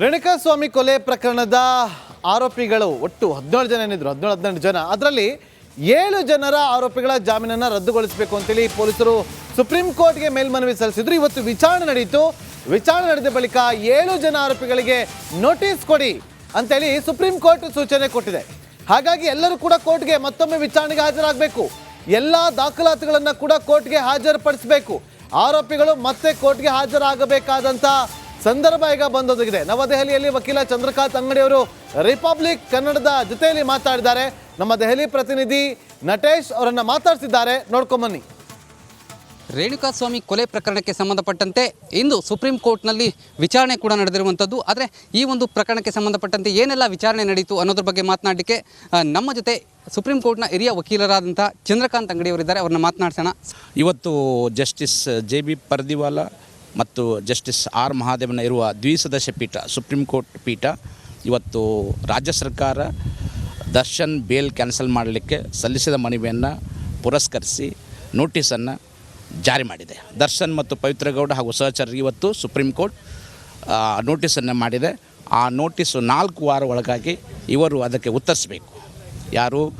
ರೇಣುಕಾಸ್ವಾಮಿ ಕೊಲೆ ಪ್ರಕರಣದ ಆರೋಪಿಗಳು ಒಟ್ಟು ಹದಿನೇಳು ಜನ ಏನಿದ್ರು, ಹದಿನೇಳು, ಹದಿನೆಂಟು ಜನ. ಅದರಲ್ಲಿ ಏಳು ಜನರ ಆರೋಪಿಗಳ ಜಾಮೀನನ್ನು ರದ್ದುಗೊಳಿಸಬೇಕು ಅಂತೇಳಿ ಪೊಲೀಸರು ಸುಪ್ರೀಂ ಕೋರ್ಟ್ಗೆ ಮೇಲ್ಮನವಿ ಸಲ್ಲಿಸಿದ್ರು. ಇವತ್ತು ವಿಚಾರಣೆ ನಡೆಯಿತು ವಿಚಾರಣೆ ನಡೆದ ಬಳಿಕ ಏಳು ಜನ ಆರೋಪಿಗಳಿಗೆ ನೋಟಿಸ್ ಕೊಡಿ ಅಂತೇಳಿ ಸುಪ್ರೀಂ ಕೋರ್ಟ್ ಸೂಚನೆ ಕೊಟ್ಟಿದೆ. ಹಾಗಾಗಿ ಎಲ್ಲರೂ ಕೂಡ ಕೋರ್ಟ್ಗೆ ಮತ್ತೊಮ್ಮೆ ವಿಚಾರಣೆಗೆ ಹಾಜರಾಗಬೇಕು. ಎಲ್ಲ ದಾಖಲಾತಿಗಳನ್ನು ಕೂಡ ಕೋರ್ಟ್ಗೆ ಹಾಜರುಪಡಿಸಬೇಕು. ಆರೋಪಿಗಳು ಮತ್ತೆ ಕೋರ್ಟ್ಗೆ ಹಾಜರಾಗಬೇಕಾದಂತ ಸಂದರ್ಭ ಈಗ ಬಂದೊದಗಿದೆ. ನವದೆಹಲಿಯಲ್ಲಿ ವಕೀಲ ಚಂದ್ರಕಾಂತ್ ಅಂಗಡಿಯವರು ರಿಪಬ್ಲಿಕ್ ಕನ್ನಡದ ಜೊತೆಯಲ್ಲಿ ಮಾತಾಡಿದ್ದಾರೆ. ನಮ್ಮ ದೆಹಲಿ ಪ್ರತಿನಿಧಿ ನಟೇಶ್ ಅವರನ್ನ ಮಾತಾಡ್ತಿದ್ದಾರೆ. ನೋಡ್ಕೊಂಬನ್ನಿ ರೇಣುಕಾಸ್ವಾಮಿ ಕೊಲೆ ಪ್ರಕರಣಕ್ಕೆ ಸಂಬಂಧಪಟ್ಟಂತೆ ಇಂದು ಸುಪ್ರೀಂ ಕೋರ್ಟ್ನಲ್ಲಿ ವಿಚಾರಣೆ ಕೂಡ ನಡೆದಿರುವಂಥದ್ದು. ಆದರೆ ಈ ಒಂದು ಪ್ರಕರಣಕ್ಕೆ ಸಂಬಂಧಪಟ್ಟಂತೆ ಏನೆಲ್ಲ ವಿಚಾರಣೆ ನಡೆಯಿತು ಅನ್ನೋದ್ರ ಬಗ್ಗೆ ಮಾತನಾಡಲಿಕ್ಕೆ ನಮ್ಮ ಜೊತೆ ಸುಪ್ರೀಂ ಕೋರ್ಟ್ನ ಹಿರಿಯ ವಕೀಲರಾದಂಥ ಚಂದ್ರಕಾಂತ್ ಅಂಗಡಿಯವರಿದ್ದಾರೆ. ಅವ್ರನ್ನ ಮಾತನಾಡ್ಸೋಣ. ಇವತ್ತು ಜಸ್ಟಿಸ್ ಜೆ ಬಿ ಪರ್ದಿವಾಲ ಮತ್ತು ಜಸ್ಟಿಸ್ ಆರ್ ಮಹಾದೇವನ ಇರುವ ದ್ವಿಸದಸ್ಯ ಪೀಠ, ಸುಪ್ರೀಂ ಕೋರ್ಟ್ ಪೀಠ ಇವತ್ತು ರಾಜ್ಯ ಸರ್ಕಾರ ದರ್ಶನ್ ಬೇಲ್ ಕ್ಯಾನ್ಸಲ್ ಮಾಡಲಿಕ್ಕೆ ಸಲ್ಲಿಸಿದ ಮನವಿಯನ್ನು ಪುರಸ್ಕರಿಸಿ ನೋಟಿಸನ್ನು ಜಾರಿ ಮಾಡಿದೆ. ದರ್ಶನ್ ಮತ್ತು ಪವಿತ್ರಗೌಡ ಹಾಗೂ ಸಹಚರರಿಗೆ ಇವತ್ತು ಸುಪ್ರೀಂ ಕೋರ್ಟ್ ನೋಟಿಸನ್ನು ಮಾಡಿದೆ. ಆ ನೋಟಿಸು ನಾಲ್ಕು ವಾರ ಒಳಗಾಗಿ ಇವರು ಅದಕ್ಕೆ ಉತ್ತರಿಸಬೇಕು. ಯಾರು?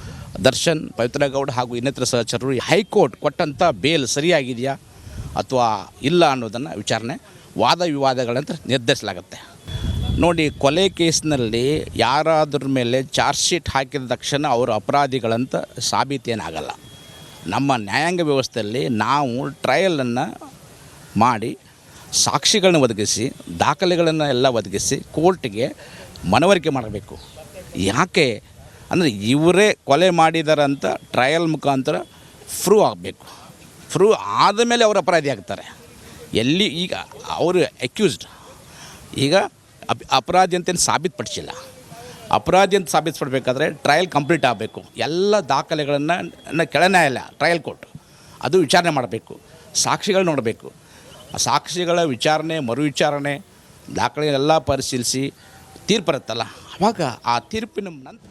ದರ್ಶನ್, ಪವಿತ್ರಗೌಡ ಹಾಗೂ ಇನ್ನಿತರ ಸಹಚರರು ಹೈಕೋರ್ಟ್ ಕೊಟ್ಟಂಥ ಬೇಲ್ ಸರಿಯಾಗಿದೆಯಾ? ಅಥವಾ ಇಲ್ಲ ಅನ್ನೋದನ್ನು ವಿಚಾರಣೆ ವಾದ ವಿವಾದಗಳಂತ ನಿರ್ಧರಿಸಲಾಗುತ್ತೆ. ನೋಡಿ, ಕೊಲೆ ಕೇಸ್ನಲ್ಲಿ ಯಾರಾದ್ರ ಮೇಲೆ ಚಾರ್ಜ್ ಶೀಟ್ ಹಾಕಿದ ತಕ್ಷಣ ಅವರು ಅಪರಾಧಿಗಳಂತ ಸಾಬೀತೇನಾಗಲ್ಲ. ನಮ್ಮ ನ್ಯಾಯಾಂಗ ವ್ಯವಸ್ಥೆಯಲ್ಲಿ ನಾವು ಟ್ರಯಲನ್ನು ಮಾಡಿ, ಸಾಕ್ಷಿಗಳನ್ನ ಒದಗಿಸಿ, ದಾಖಲೆಗಳನ್ನು ಎಲ್ಲ ಒದಗಿಸಿ ಕೋರ್ಟ್ಗೆ ಮನವರಿಕೆ ಮಾಡಬೇಕು. ಯಾಕೆ? ಅಂದರೆ ಇವರೇ ಕೊಲೆ ಮಾಡಿದಾರಂತ ಟ್ರಯಲ್ ಮುಖಾಂತರ ಪ್ರೂವ್ ಆಗಬೇಕು. ಪ್ರೂವ್ ಆದಮೇಲೆ ಅವರು ಅಪರಾಧಿ ಆಗ್ತಾರೆ. ಎಲ್ಲಿ ಈಗ ಅವರು ಅಕ್ಯೂಸ್ಡ್ ಈಗ ಅಪ್, ಅಪರಾಧಿ ಅಂತೇನು ಸಾಬೀತುಪಡಿಸಿಲ್ಲ. ಅಪರಾಧಿ ಅಂತ ಸಾಬೀತುಪಡಬೇಕಾದ್ರೆ ಟ್ರಯಲ್ ಕಂಪ್ಲೀಟ್ ಆಗಬೇಕು. ಎಲ್ಲ ದಾಖಲೆಗಳನ್ನು ಕೆಳನ್ಯಾಯಾಲಯ ಟ್ರಯಲ್ ಕೋರ್ಟ್ ಅದು ವಿಚಾರಣೆ ಮಾಡಬೇಕು. ಸಾಕ್ಷಿಗಳು ನೋಡಬೇಕು. ಆ ಸಾಕ್ಷಿಗಳ ವಿಚಾರಣೆ, ಮರು ವಿಚಾರಣೆ ದಾಖಲೆಗಳೆಲ್ಲ ಪರಿಶೀಲಿಸಿ ತೀರ್ಪು ಬರುತ್ತಲ್ಲ ಆವಾಗ ಆ ತೀರ್ಪಿನ ನಂತರ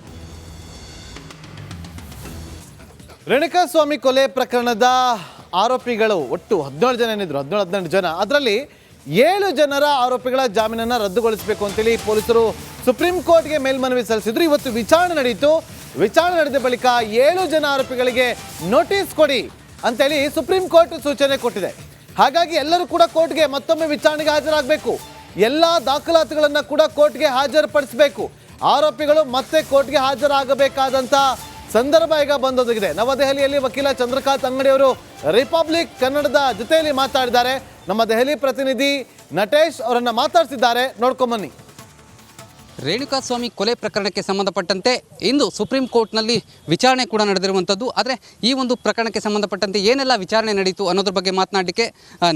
ರೇಣುಕಾಸ್ವಾಮಿ ಕೊಲೆ ಪ್ರಕರಣದ ಆರೋಪಿಗಳು ಒಟ್ಟು ಹದಿನೇಳು ಜನ ಏನಿದ್ರು, ಹದಿನೇಳು, ಹದಿನೆಂಟು ಜನ. ಅದರಲ್ಲಿ ಏಳು ಜನರ ಆರೋಪಿಗಳ ಜಾಮೀನನ್ನು ರದ್ದುಗೊಳಿಸಬೇಕು ಅಂತೇಳಿ ಪೊಲೀಸರು ಸುಪ್ರೀಂ ಕೋರ್ಟ್ಗೆ ಮೇಲ್ಮನವಿ ಸಲ್ಲಿಸಿದ್ರು. ಇವತ್ತು ವಿಚಾರಣೆ ನಡೆಯಿತು ವಿಚಾರಣೆ ನಡೆದ ಬಳಿಕ ಏಳು ಜನ ಆರೋಪಿಗಳಿಗೆ ನೋಟಿಸ್ ಕೊಡಿ ಅಂತೇಳಿ ಸುಪ್ರೀಂ ಕೋರ್ಟ್ ಸೂಚನೆ ಕೊಟ್ಟಿದೆ. ಹಾಗಾಗಿ ಎಲ್ಲರೂ ಕೂಡ ಕೋರ್ಟ್ಗೆ ಮತ್ತೊಮ್ಮೆ ವಿಚಾರಣೆಗೆ ಹಾಜರಾಗಬೇಕು. ಎಲ್ಲ ದಾಖಲಾತಿಗಳನ್ನು ಕೂಡ ಕೋರ್ಟ್ಗೆ ಹಾಜರುಪಡಿಸಬೇಕು. ಆರೋಪಿಗಳು ಮತ್ತೆ ಕೋರ್ಟ್ಗೆ ಹಾಜರಾಗಬೇಕಾದಂತ ಸಂದರ್ಭ ಈಗ ಬಂದೊದಗಿದೆ. ನವದೆಹಲಿಯಲ್ಲಿ ವಕೀಲ ಚಂದ್ರಕಾಂತ್ ಅಂಗಡಿಯವರು ರಿಪಬ್ಲಿಕ್ ಕನ್ನಡದ ಜೊತೆಯಲ್ಲಿ ಮಾತಾಡಿದ್ದಾರೆ. ನಮ್ಮ ದೆಹಲಿ ಪ್ರತಿನಿಧಿ ನಟೇಶ್ ಅವರನ್ನ ಮಾತಾಡ್ತಿದ್ದಾರೆ. ನೋಡ್ಕೊಂಬನ್ನಿ ರೇಣುಕಾಸ್ವಾಮಿ ಕೊಲೆ ಪ್ರಕರಣಕ್ಕೆ ಸಂಬಂಧಪಟ್ಟಂತೆ ಇಂದು ಸುಪ್ರೀಂ ಕೋರ್ಟ್ನಲ್ಲಿ ವಿಚಾರಣೆ ಕೂಡ ನಡೆದಿರುವಂಥದ್ದು. ಆದರೆ ಈ ಒಂದು ಪ್ರಕರಣಕ್ಕೆ ಸಂಬಂಧಪಟ್ಟಂತೆ ಏನೆಲ್ಲ ವಿಚಾರಣೆ ನಡೆಯಿತು ಅನ್ನೋದ್ರ ಬಗ್ಗೆ ಮಾತನಾಡಲಿಕ್ಕೆ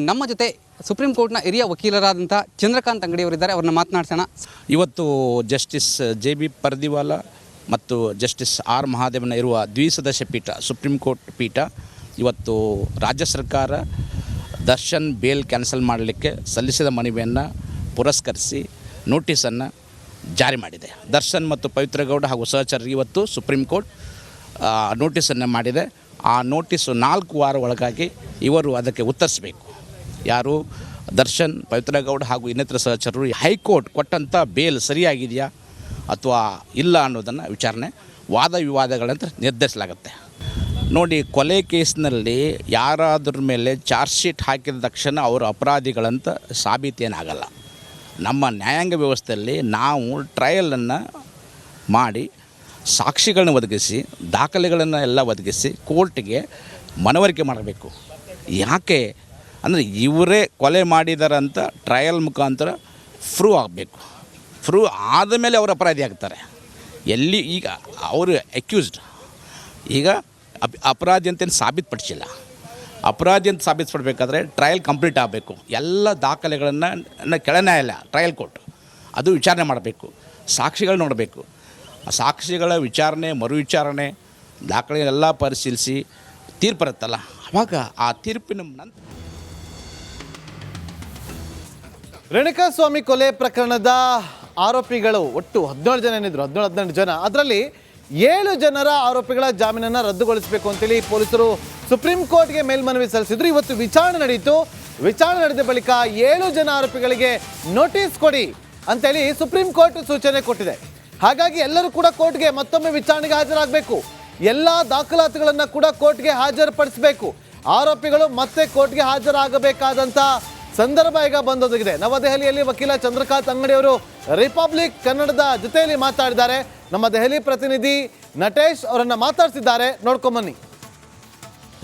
ನಮ್ಮ ಜೊತೆ ಸುಪ್ರೀಂ ಕೋರ್ಟ್ನ ಹಿರಿಯ ವಕೀಲರಾದಂಥ ಚಂದ್ರಕಾಂತ್ ಅಂಗಡಿಯವರಿದ್ದಾರೆ. ಅವ್ರನ್ನ ಮಾತನಾಡ್ಸೋಣ. ಇವತ್ತು ಜಸ್ಟಿಸ್ ಜೆ ಬಿ ಪರ್ದಿವಾಲ ಮತ್ತು ಜಸ್ಟಿಸ್ ಆರ್ ಮಹಾದೇವನ ಇರುವ ದ್ವಿಸದಸ್ಯ ಪೀಠ, ಸುಪ್ರೀಂ ಕೋರ್ಟ್ ಪೀಠ ಇವತ್ತು ರಾಜ್ಯ ಸರ್ಕಾರ ದರ್ಶನ್ ಬೇಲ್ ಕ್ಯಾನ್ಸಲ್ ಮಾಡಲಿಕ್ಕೆ ಸಲ್ಲಿಸಿದ ಮನವಿಯನ್ನು ಪುರಸ್ಕರಿಸಿ ನೋಟಿಸನ್ನು ಜಾರಿ ಮಾಡಿದೆ. ದರ್ಶನ್ ಮತ್ತು ಪವಿತ್ರಗೌಡ ಹಾಗೂ ಸಹಚರರಿಗೆ ಇವತ್ತು ಸುಪ್ರೀಂ ಕೋರ್ಟ್ ನೋಟಿಸನ್ನು ಮಾಡಿದೆ. ಆ ನೋಟಿಸು ನಾಲ್ಕು ವಾರ ಒಳಗಾಗಿ ಇವರು ಅದಕ್ಕೆ ಉತ್ತರಿಸಬೇಕು. ಯಾರು ದರ್ಶನ್, ಪವಿತ್ರಗೌಡ ಹಾಗೂ ಇನ್ನಿತರ ಸಹಚರರು ಹೈಕೋರ್ಟ್ ಕೊಟ್ಟಂಥ ಬೇಲ್ ಸರಿಯಾಗಿದೆಯಾ? ಅಥವಾ ಇಲ್ಲ ಅನ್ನೋದನ್ನು ವಿಚಾರಣೆ ವಾದ ವಿವಾದಗಳಂತ ನಿರ್ಧರಿಸಲಾಗುತ್ತೆ. ನೋಡಿ, ಕೊಲೆ ಕೇಸ್ನಲ್ಲಿ ಯಾರಾದ್ರ ಮೇಲೆ ಚಾರ್ಜ್ ಶೀಟ್ ಹಾಕಿದ ತಕ್ಷಣ ಅವರು ಅಪರಾಧಿಗಳಂತ ಸಾಬೀತೇನಾಗಲ್ಲ. ನಮ್ಮ ನ್ಯಾಯಾಂಗ ವ್ಯವಸ್ಥೆಯಲ್ಲಿ ನಾವು ಟ್ರಯಲನ್ನು ಮಾಡಿ, ಸಾಕ್ಷಿಗಳನ್ನ ಒದಗಿಸಿ, ದಾಖಲೆಗಳನ್ನು ಎಲ್ಲ ಒದಗಿಸಿ ಕೋರ್ಟ್ಗೆ ಮನವರಿಕೆ ಮಾಡಬೇಕು. ಯಾಕೆ? ಅಂದರೆ ಇವರೇ ಕೊಲೆ ಮಾಡಿದಾರಂತ ಟ್ರಯಲ್ ಮುಖಾಂತರ ಪ್ರೂವ್ ಆಗಬೇಕು. ಪ್ರೂವ್ ಆದಮೇಲೆ ಅವರು ಅಪರಾಧಿ ಆಗ್ತಾರೆ. ಎಲ್ಲಿ ಈಗ ಅವರು ಅಕ್ಯೂಸ್ಡ್ ಈಗ ಅಪ್, ಅಪರಾಧಿ ಅಂತೇನು ಸಾಬೀತುಪಡಿಸಿಲ್ಲ. ಅಪರಾಧಿ ಅಂತ ಸಾಬೀತುಪಡಬೇಕಾದ್ರೆ ಟ್ರಯಲ್ ಕಂಪ್ಲೀಟ್ ಆಗಬೇಕು. ಎಲ್ಲ ದಾಖಲೆಗಳನ್ನು ಕೆಳನ್ಯಾಯಾಲಯ ಟ್ರಯಲ್ ಕೋರ್ಟ್ ಅದು ವಿಚಾರಣೆ ಮಾಡಬೇಕು. ಸಾಕ್ಷಿಗಳು ನೋಡಬೇಕು. ಆ ಸಾಕ್ಷಿಗಳ ವಿಚಾರಣೆ, ಮರು ವಿಚಾರಣೆ ದಾಖಲೆಗಳೆಲ್ಲ ಪರಿಶೀಲಿಸಿ ತೀರ್ಪು ಬರುತ್ತಲ್ಲ ಆವಾಗ ಆ ತೀರ್ಪಿನ ನಂತರ ರೇಣುಕಾಸ್ವಾಮಿ ಕೊಲೆ ಪ್ರಕರಣದ ಆರೋಪಿಗಳು ಒಟ್ಟು ಹದಿನೇಳು ಜನ ಏನಿದ್ರು, ಹದಿನೇಳು, ಹದಿನೆಂಟು ಜನ. ಅದರಲ್ಲಿ ಏಳು ಜನರ ಆರೋಪಿಗಳ ಜಾಮೀನನ್ನು ರದ್ದುಗೊಳಿಸಬೇಕು ಅಂತೇಳಿ ಪೊಲೀಸರು ಸುಪ್ರೀಂ ಕೋರ್ಟ್ಗೆ ಮೇಲ್ಮನವಿ ಸಲ್ಲಿಸಿದ್ರು. ಇವತ್ತು ವಿಚಾರಣೆ ನಡೆಯಿತು ವಿಚಾರಣೆ ನಡೆದ ಬಳಿಕ ಏಳು ಜನ ಆರೋಪಿಗಳಿಗೆ ನೋಟಿಸ್ ಕೊಡಿ ಅಂತೇಳಿ ಸುಪ್ರೀಂ ಕೋರ್ಟ್ ಸೂಚನೆ ಕೊಟ್ಟಿದೆ. ಹಾಗಾಗಿ ಎಲ್ಲರೂ ಕೂಡ ಕೋರ್ಟ್ಗೆ ಮತ್ತೊಮ್ಮೆ ವಿಚಾರಣೆಗೆ ಹಾಜರಾಗಬೇಕು. ಎಲ್ಲ ದಾಖಲಾತಿಗಳನ್ನು ಕೂಡ ಕೋರ್ಟ್ಗೆ ಹಾಜರುಪಡಿಸಬೇಕು. ಆರೋಪಿಗಳು ಮತ್ತೆ ಕೋರ್ಟ್ಗೆ ಹಾಜರಾಗಬೇಕಾದಂತ ಸಂದರ್ಭ ಈಗ ಬಂದೊದಗಿದೆ. ನವದೆಹಲಿಯಲ್ಲಿ ವಕೀಲ ಚಂದ್ರಕಾಂತ್ ಅಂಗಡಿಯವರು ರಿಪಬ್ಲಿಕ್ ಕನ್ನಡದ ಜೊತೆಯಲ್ಲಿ ಮಾತಾಡಿದ್ದಾರೆ. ನಮ್ಮ ದೆಹಲಿ ಪ್ರತಿನಿಧಿ ನಟೇಶ್ ಅವರನ್ನ ಮಾತಾಡ್ತಿದ್ದಾರೆ. ನೋಡ್ಕೊಂಬನ್ನಿ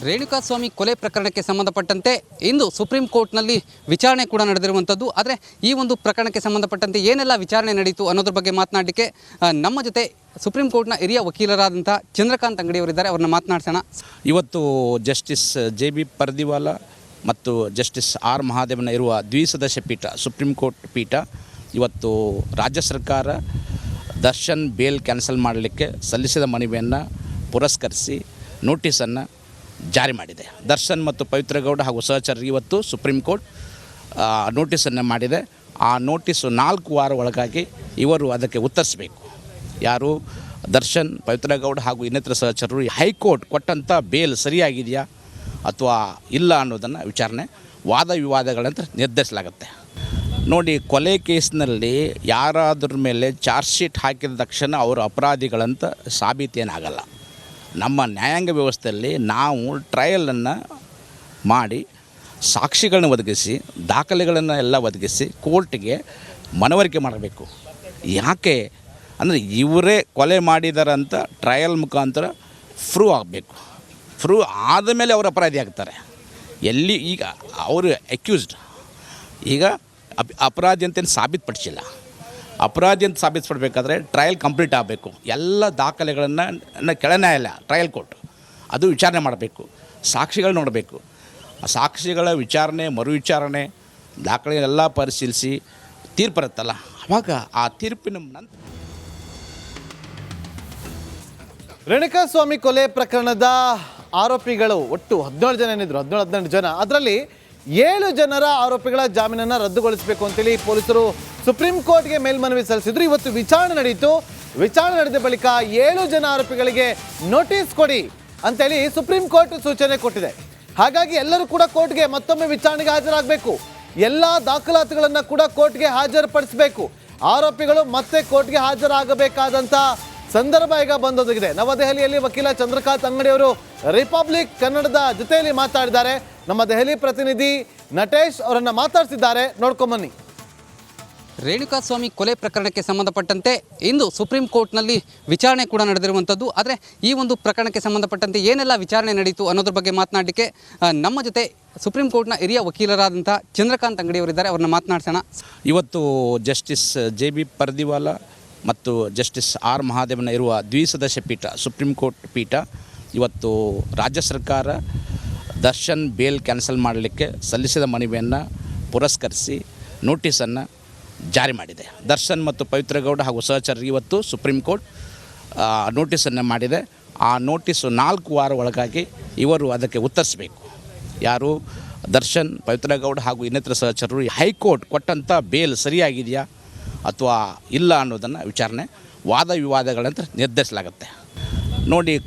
ರೇಣುಕಾಸ್ವಾಮಿ ಕೊಲೆ ಪ್ರಕರಣಕ್ಕೆ ಸಂಬಂಧಪಟ್ಟಂತೆ ಇಂದು ಸುಪ್ರೀಂ ಕೋರ್ಟ್ನಲ್ಲಿ ವಿಚಾರಣೆ ಕೂಡ ನಡೆದಿರುವಂಥದ್ದು. ಆದರೆ ಈ ಒಂದು ಪ್ರಕರಣಕ್ಕೆ ಸಂಬಂಧಪಟ್ಟಂತೆ ಏನೆಲ್ಲ ವಿಚಾರಣೆ ನಡೆಯಿತು ಅನ್ನೋದ್ರ ಬಗ್ಗೆ ಮಾತನಾಡಲಿಕ್ಕೆ ನಮ್ಮ ಜೊತೆ ಸುಪ್ರೀಂ ಕೋರ್ಟ್ನ ಹಿರಿಯ ವಕೀಲರಾದಂಥ ಚಂದ್ರಕಾಂತ್ ಅಂಗಡಿಯವರಿದ್ದಾರೆ. ಅವ್ರನ್ನ ಮಾತನಾಡ್ಸೋಣ. ಇವತ್ತು ಜಸ್ಟಿಸ್ ಜೆ ಬಿ ಪರ್ದಿವಾಲ ಮತ್ತು ಜಸ್ಟಿಸ್ ಆರ್ ಮಹಾದೇವನ ಇರುವ ದ್ವಿಸದಸ್ಯ ಪೀಠ, ಸುಪ್ರೀಂ ಕೋರ್ಟ್ ಪೀಠ ಇವತ್ತು ರಾಜ್ಯ ಸರ್ಕಾರ ದರ್ಶನ್ ಬೇಲ್ ಕ್ಯಾನ್ಸಲ್ ಮಾಡಲಿಕ್ಕೆ ಸಲ್ಲಿಸಿದ ಮನವಿಯನ್ನು ಪುರಸ್ಕರಿಸಿ ನೋಟಿಸನ್ನು ಜಾರಿ ಮಾಡಿದೆ. ದರ್ಶನ್ ಮತ್ತು ಪವಿತ್ರಗೌಡ ಹಾಗೂ ಸಹಚರರಿಗೆ ಇವತ್ತು ಸುಪ್ರೀಂ ಕೋರ್ಟ್ ನೋಟಿಸನ್ನು ಮಾಡಿದೆ. ಆ ನೋಟಿಸು ನಾಲ್ಕು ವಾರ ಒಳಗಾಗಿ ಇವರು ಅದಕ್ಕೆ ಉತ್ತರಿಸಬೇಕು. ಯಾರು? ದರ್ಶನ್, ಪವಿತ್ರಗೌಡ ಹಾಗೂ ಇನ್ನಿತರ ಸಹಚರರು ಹೈಕೋರ್ಟ್ ಕೊಟ್ಟಂಥ ಬೇಲ್ ಸರಿಯಾಗಿದೆಯಾ? ಅಥವಾ ಇಲ್ಲ ಅನ್ನೋದನ್ನು ವಿಚಾರಣೆ ವಾದ ವಿವಾದಗಳಂತ ನಿರ್ಧರಿಸಲಾಗುತ್ತೆ. ನೋಡಿ, ಕೊಲೆ ಕೇಸ್ನಲ್ಲಿ ಯಾರಾದ್ರ ಮೇಲೆ ಚಾರ್ಜ್ ಶೀಟ್ ಹಾಕಿದ ತಕ್ಷಣ ಅವರು ಅಪರಾಧಿಗಳಂತ ಸಾಬೀತೇನಾಗಲ್ಲ. ನಮ್ಮ ನ್ಯಾಯಾಂಗ ವ್ಯವಸ್ಥೆಯಲ್ಲಿ ನಾವು ಟ್ರಯಲನ್ನು ಮಾಡಿ, ಸಾಕ್ಷಿಗಳನ್ನ ಒದಗಿಸಿ, ದಾಖಲೆಗಳನ್ನು ಎಲ್ಲ ಒದಗಿಸಿ ಕೋರ್ಟ್ಗೆ ಮನವರಿಕೆ ಮಾಡಬೇಕು. ಯಾಕೆ? ಅಂದರೆ ಇವರೇ ಕೊಲೆ ಮಾಡಿದಾರಂತ ಟ್ರಯಲ್ ಮುಖಾಂತರ ಪ್ರೂವ್ ಆಗಬೇಕು. ಪ್ರೂವ್ ಆದಮೇಲೆ ಅವರು ಅಪರಾಧಿ ಆಗ್ತಾರೆ. ಎಲ್ಲಿ ಈಗ ಅವರು ಅಕ್ಯೂಸ್ಡ್ ಈಗ ಅಪ್, ಅಪರಾಧಿ ಅಂತೇನು ಸಾಬೀತುಪಡಿಸಿಲ್ಲ. ಅಪರಾಧಿ ಅಂತ ಸಾಬೀತುಪಡಬೇಕಾದ್ರೆ ಟ್ರಯಲ್ ಕಂಪ್ಲೀಟ್ ಆಗಬೇಕು. ಎಲ್ಲ ದಾಖಲೆಗಳನ್ನು ಕೆಳನ್ಯಾಯಾಲಯ ಟ್ರಯಲ್ ಕೋರ್ಟ್ ಅದು ವಿಚಾರಣೆ ಮಾಡಬೇಕು. ಸಾಕ್ಷಿಗಳು ನೋಡಬೇಕು. ಆ ಸಾಕ್ಷಿಗಳ ವಿಚಾರಣೆ, ಮರು ವಿಚಾರಣೆ ದಾಖಲೆಗಳೆಲ್ಲ ಪರಿಶೀಲಿಸಿ ತೀರ್ಪು ಬರುತ್ತಲ್ಲ ಆವಾಗ ಆ ತೀರ್ಪಿನ ನಂತರ ರೇಣುಕಾಸ್ವಾಮಿ ಕೊಲೆ ಪ್ರಕರಣದ ಆರೋಪಿಗಳು ಒಟ್ಟು ಹದಿನೇಳು ಜನ ಏನಿದ್ರು, ಹದಿನೇಳು, ಹದಿನೆಂಟು ಜನ. ಅದರಲ್ಲಿ ಏಳು ಜನರ ಆರೋಪಿಗಳ ಜಾಮೀನನ್ನು ರದ್ದುಗೊಳಿಸಬೇಕು ಅಂತೇಳಿ ಪೊಲೀಸರು ಸುಪ್ರೀಂ ಕೋರ್ಟ್ಗೆ ಮೇಲ್ಮನವಿ ಸಲ್ಲಿಸಿದ್ರು. ಇವತ್ತು ವಿಚಾರಣೆ ನಡೆಯಿತು ವಿಚಾರಣೆ ನಡೆದ ಬಳಿಕ ಏಳು ಜನ ಆರೋಪಿಗಳಿಗೆ ನೋಟಿಸ್ ಕೊಡಿ ಅಂತೇಳಿ ಸುಪ್ರೀಂ ಕೋರ್ಟ್ ಸೂಚನೆ ಕೊಟ್ಟಿದೆ. ಹಾಗಾಗಿ ಎಲ್ಲರೂ ಕೂಡ ಕೋರ್ಟ್ಗೆ ಮತ್ತೊಮ್ಮೆ ವಿಚಾರಣೆಗೆ ಹಾಜರಾಗಬೇಕು. ಎಲ್ಲ ದಾಖಲಾತಿಗಳನ್ನು ಕೂಡ ಕೋರ್ಟ್ಗೆ ಹಾಜರುಪಡಿಸಬೇಕು. ಆರೋಪಿಗಳು ಮತ್ತೆ ಕೋರ್ಟ್ಗೆ ಹಾಜರಾಗಬೇಕಾದಂಥ ಸಂದರ್ಭ ಈಗ ಬಂದೊದಗಿದೆ. ನವದೆಹಲಿಯಲ್ಲಿ ವಕೀಲ ಚಂದ್ರಕಾಂತ್ ಅಂಗಡಿಯವರು ರಿಪಬ್ಲಿಕ್ ಕನ್ನಡದ ಜೊತೆಯಲ್ಲಿ ಮಾತಾಡಿದ್ದಾರೆ. ನಮ್ಮ ದೆಹಲಿ ಪ್ರತಿನಿಧಿ ನಟೇಶ್ ಅವರನ್ನು ಮಾತಾಡ್ತಿದ್ದಾರೆ. ನೋಡ್ಕೊಂಬನ್ನಿ ರೇಣುಕಾಸ್ವಾಮಿ ಕೊಲೆ ಪ್ರಕರಣಕ್ಕೆ ಸಂಬಂಧಪಟ್ಟಂತೆ ಇಂದು ಸುಪ್ರೀಂ ಕೋರ್ಟ್ನಲ್ಲಿ ವಿಚಾರಣೆ ಕೂಡ ನಡೆದಿರುವಂಥದ್ದು. ಆದರೆ ಈ ಒಂದು ಪ್ರಕರಣಕ್ಕೆ ಸಂಬಂಧಪಟ್ಟಂತೆ ಏನೆಲ್ಲ ವಿಚಾರಣೆ ನಡೆಯಿತು ಅನ್ನೋದ್ರ ಬಗ್ಗೆ ಮಾತನಾಡಲಿಕ್ಕೆ ನಮ್ಮ ಜೊತೆ ಸುಪ್ರೀಂ ಕೋರ್ಟ್ನ ಹಿರಿಯ ವಕೀಲರಾದಂಥ ಚಂದ್ರಕಾಂತ್ ಅಂಗಡಿಯವರಿದ್ದಾರೆ. ಅವ್ರನ್ನ ಮಾತನಾಡ್ಸೋಣ. ಇವತ್ತು ಜಸ್ಟಿಸ್ ಜೆ ಬಿ ಪರ್ದಿವಾಲ ಮತ್ತು ಜಸ್ಟಿಸ್ ಆರ್ ಮಹಾದೇವನ ಇರುವ ದ್ವಿಸದಸ್ಯ ಪೀಠ ಸುಪ್ರೀಂ ಕೋರ್ಟ್ ಪೀಠ ಇವತ್ತು ರಾಜ್ಯ ಸರ್ಕಾರ ದರ್ಶನ್ ಬೇಲ್ ಕ್ಯಾನ್ಸಲ್ ಮಾಡಲಿಕ್ಕೆ ಸಲ್ಲಿಸಿದ ಮನವಿಯನ್ನು ಪುರಸ್ಕರಿಸಿ ನೋಟಿಸನ್ನು ಜಾರಿ ಮಾಡಿದೆ. ದರ್ಶನ್ ಮತ್ತು ಪವಿತ್ರಗೌಡ ಹಾಗೂ ಸಹಚರರಿಗೆ ಇವತ್ತು ಸುಪ್ರೀಂ ಕೋರ್ಟ್ ನೋಟಿಸನ್ನು ಮಾಡಿದೆ. ಆ ನೋಟಿಸು ನಾಲ್ಕು ವಾರ ಒಳಗಾಗಿ ಇವರು ಅದಕ್ಕೆ ಉತ್ತರಿಸಬೇಕು. ಯಾರು? ದರ್ಶನ್, ಪವಿತ್ರಗೌಡ ಹಾಗೂ ಇನ್ನಿತರ ಸಹಚರರು ಹೈಕೋರ್ಟ್ ಕೊಟ್ಟಂಥ ಬೇಲ್ ಸರಿಯಾಗಿದೆಯಾ ಅಥವಾ ಇಲ್ಲ ಅನ್ನೋದನ್ನು ವಿಚಾರಣೆ ವಾದ ವಿವಾದಗಳಂತ ನಿರ್ಧರಿಸಲಾಗುತ್ತೆ. ನೋಡಿ